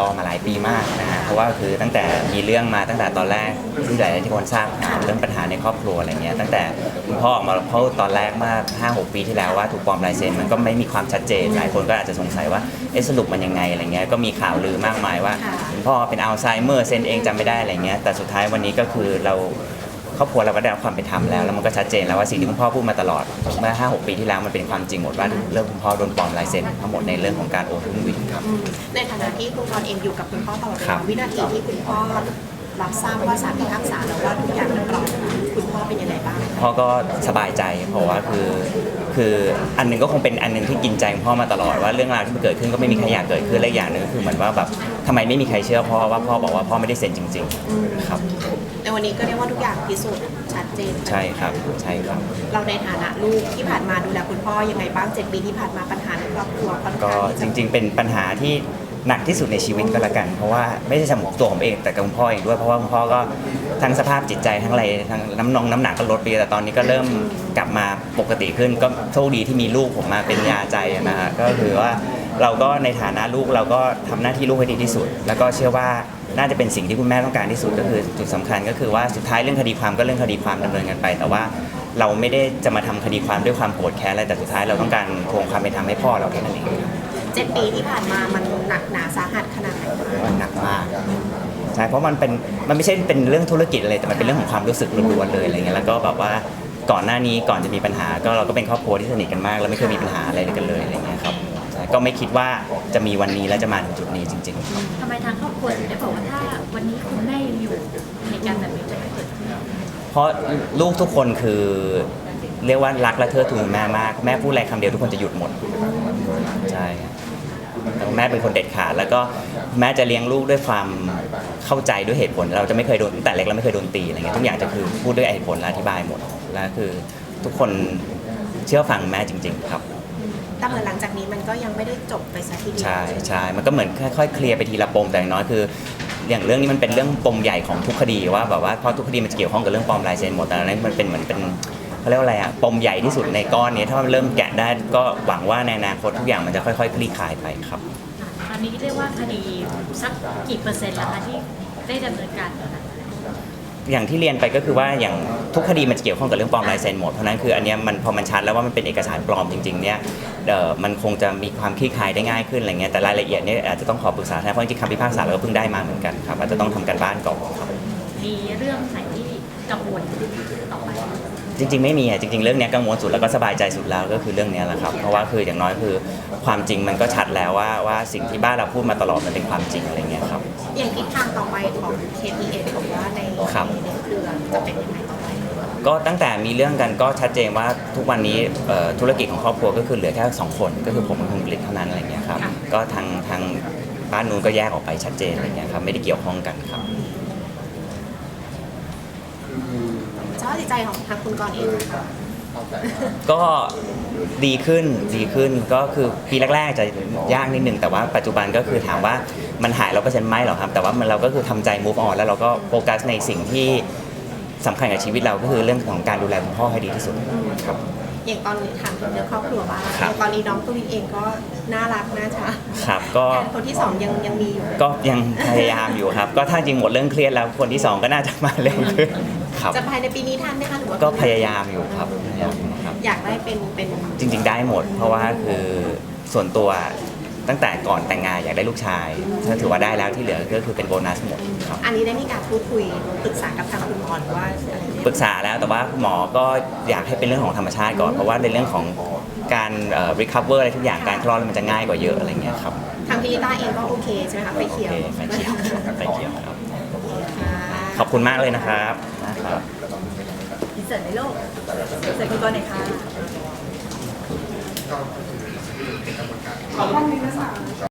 รอมาหลายปีมากนะฮะเพราะว่าคือตั้งแต่มีเรื่องมาตั้งแต่ตอนแรกที่หลายๆคนทราบข่าวเรื่องปัญหาในครอบครัวอะไรเงี้ยตั้งแต่คุณพ่อออกมาพูดตอนแรกเมื่อ5-6 ปีที่แล้วว่าถูกปลอมลายเซ็นมันก็ไม่มีความชัดเจนหลายคนก็อาจจะสงสัยว่าเอ๊ะสรุปมันยังไงอะไรเงี้ยก็มีข่าวลือมากมายว่าค่ะคุณพ่อเป็นอัลไซเมอร์เซ็นเองจำไม่ได้อะไรเงี้ยแต่สุดท้ายวันนี้ก็คือเรา ครอบครัวเราก็ได้รับความเป็นธรรมแล้วแล้วมันก็ชัดเจนแล้วว่าสิ่งที่คุณพ่อพูดมาตลอดเมื่อ5-6 ปีที่แล้วมันเป็นความจริงหมดว่าเรื่องคุณพ่อโดนปลอมลายเซ็นทั้งหมดในเรื่องของการโอนหุ้นวินครับ อืมในฐานะที่คุณกรณ์เองอยู่กับคุณพ่อตลอดเวครัลาบ วินาทีที่คุณพ่อรับทราบว่าสารพิพากษาแล้วว่าทุกอย่างมันปลอมคุณพ่อเป็นยังไงบ้าง พ่อก็สบายใจเพราะว่าคือ คืออันหนึงก็คงเป็นอันหนึงที่กินใจของพ่อมาตลอดว่าเรื่องราวที่มันเกิดขึ้นก็ไม่มีใครอยากเกิดขึ้นและอีกอย่างหนึงก็คือเหมือนว่าแบบทำไมไม่มีใครเชื่อพ่อว่าพ่อบอกว่าพ่อไม่ได้เซ็นจริง ๆ ครับ ในวันนี้ก็เรียกว่าทุกอย่างพิสูจน์ชัดเจนใช่ครับใช่ครับ เราในฐานะลูกที่ผ่านมาดูแลคุณพ่อยังไงบ้างเจ็ดปีที่ผ่านมาปัญหาในครอบครัวค่อนก็ข้างจที่จะริงๆ เป็นปัญหาที่ หนักที่สุดในชีวิตก็แล้วกัน เพราะว่าไม่ใช่สำหรับตัวผมเองแต่กับคุณพ่อเองด้วยเพราะว่าคุณพ่อก็ทั้งสภาพจิตใจทั้งอะไรทั้งน้ำนองน้ำหนักก็ลดไปแต่ตอนนี้ก็เริ่มกลับมาปกติขึ้นก็โชคดีที่มีลูกผมมาเป็นยาใจนะฮะก็คือว่าเราก็ในฐานะลูกเราก็ทำหน้าที่ลูกให้ดีที่สุด แล้วก็เชื่อว่าน่าจะเป็นสิ่งที่คุณแม่ต้องการที่สุดก็คือจุดสำคัญก็คือว่าสุดท้ายเรื่องคดีความก็เรื่องคดีความดำเนินกันไป แต่ว่าเราไม่ได้จะมาทำคดีความด้วยความโกรธแค้นอะไรแต่สุดท้ายเราต้องการทวงความเป็นธรรมให้พ่อเราแค่นั้นเอง เจ็ดปีที่ผ่านมามันหนักหนาสาหัสขนาดไหนมันหนักมากใช่เพราะมันเป็นมันไม่ใช่เป็นเรื่องธุรกิจอะไรแต่มันเป็นเรื่องของความรู้สึกล้วนๆเลยอะไรเงี้ยแล้วก็แบบว่าก่อนหน้านี้ก่อนจะมีปัญหา ก็เราก็เป็นครอบครัวที่สนิทกันมาก แล้วไม่เคยมีปัญหาอะไรกันเลยอะไรเงี้ยครับใช่ก็ไม่คิดว่าจะมีวันนี้แล้วจะมาถึงจุดนี้จริงๆทำไมทางครอบครัวถึงได้บอกว่าถ้าวันนี้คุณแม่ยังอยู่เหตุการณ์แบบนี้จะไม่เกิดขึ้นเพราะลูกทุกคนคือเรียกว่ารักและเทิดทูนแม่มากแม่พูดอะไรคำเดียวทุกคนจะหยุดหมด ใช่แต่แม่เป็นคนเด็ดขาดแล้วก็แม่จะเลี้ยงลูกด้วยความเข้าใจด้วยเหตุผล เราจะไม่เคยโดนตั้งแต่เล็กเราไม่เคยโดนตีอะไรเงี้ยทุกอย่างจะคือพูดด้วยเหตุผลและอธิบายหมดแล้วคือทุกคนเชื่อฟังแม่จริง ๆ ครับแต่เหมือนหลังจากนี้มันก็ยังไม่ได้จบไปสักทีเดียวใช่ใช่มันก็เหมือนค่อยๆเคลียร์ไปทีละปมแต่อย่างน้อยคือ อย่างเรื่องนี้มันเป็นเรื่องปมใหญ่ของทุกคดีว่าแบบว่าเพราะทุกคดีมันจะเกี่ยวข้องกับเรื่องปลอมลายเซ็นหมดแต่อันนั้นมันเป็นเหมือนเป็น เขาเรียกว่าอะไรอะปมใหญ่ที่สุดในก้อนนี้ถ้ามันเริ่มแกะได้ก็หวังว่าในอนาคตทุกอย่างมันจะค่อยๆ คลี่คลายไปครับ ตอนนี้เรียกว่าคดีสักกี่เปอร์เซ็นต์แล้วคะที่ได้ดำเนินการแล้วนะอย่างที่เรียนไปก็คือว่าอย่างทุกคดีมันจะเกี่ยวข้องกับเรื่องปลอมลายเซ็นหมดเพราะฉะนั้นคืออันเนี้ยมันพอมันชัดแล้วว่ามันเป็นเอกสารปลอมจริงๆเนี่ยเอ่อมันคงจะมีความคลี่คลายได้ง่ายขึ้นอะไรเงี้ยแต่รายละเอียดเนี่ยอาจจะต้องขอปรึกษาทนายเพราะจริงๆคำพิพากษาเราก็เพิ่งได้มาเหมือนกันครับอาจจะต้องทำกันบ้านก่อนครับ มีเรื่องไหนที่กังวลต่อไป จริง ๆ ไม่มีอะจริง ๆ เรื่องเนี้ยกังวลสุดแล้วก็สบายใจสุดแล้วก็คือเรื่องเนี้ยแหละครับ เพราะว่าคืออย่างน้อยคือความจริงมันก็ชัดแล้วว่าว่าสิ่งที่บ้านเราพูดมาตลอดมันเป็นความจริงอะไรเงี้ยครับ อย่างทิศทางต่อไปของ KPN ผมว่าในครับ ในเครือจะเป็นยังไงต่อไป ก็ตั้งแต่มีเรื่องกันก็ชัดเจนว่าทุกวันนี้เอ่อธุรกิจของครอบครัวก็คือเหลือแค่สองคน ก็คือผมกับคุณกฤษเท่านั้นอะไรเงี้ยครับ ค่ะ ก็ทางทางบ้านนู้นก็แยกออกไปชัดเจนอะไรเงี้ยครับไม่ได้เกี่ยวข้องกันครับส ภาพจิตใจของทางคุณกรณ์เองนะคะก็ดีขึ้นดีขึ้นก็คือปีแรกๆจะยากนิดนึงแต่ว่าปัจจุบันก็คือถามว่ามันหายเราเปอร์เซ็นต์ไหมหรอกครับ แต่ว่ามันเราก็คือทำใจ move on แล้วเราก็โฟกัสในสิ่งที่สำคัญกับชีวิตเราก็คือเรื่องของการดูแลคุณพ่อให้ดีที่สุดครับ อย่างตอนนี้ถามถึงเรื่องครอบครัวบ้างครับอย่างตอนนี้น้องตุลินเองก็น่ารักน่าชังครับก็คนที่สองยังยังมีอยู่ก็ยังพยายามอยู่ครับ ก็ถ้าจริงหมดเรื่องเครียดแล้วคนที่สองก็น่าจะมาเร็วขึ้นครับ จะภายในปีนี้ทันไหมคะหรือว่าก็พยายามอยู่ครับพยายามอยู่ครับ อยากได้เป็นเป็นจริงๆได้หมด เพราะว่าคือส่วนตัว ตั้งแต่ก่อนแต่งงานอยากได้ลูกชายถ้าถือว่าได้แล้วที่เหลือก็คือเป็นโบนัสหมดครับ อันนี้ได้มีการพูดคุยปรึกษากับทางคุณหมอหรือว่าอะไรเนี่ยปรึกษาแล้วแต่ว่าหมอก็อยากให้เป็นเรื่องของธรรมชาติก่อน เพราะว่าในเรื่องของการเอ่อ recover อะไรทุกอย่างการคลอดมันจะง่ายกว่าเยอะอะไรเงี้ยครับทางพิลิต้าเองก็โอเคใช่ไหมคะไปโอเขียวเคไปเขียวไปเขียวครับค่ะขอบคุณมากเลยนะครับนะครับ อินเสิร์ตในโลกอินเสิร์ตคุณกรณ์หน่อยค่ะ เป็นกระบวนการ ขอบ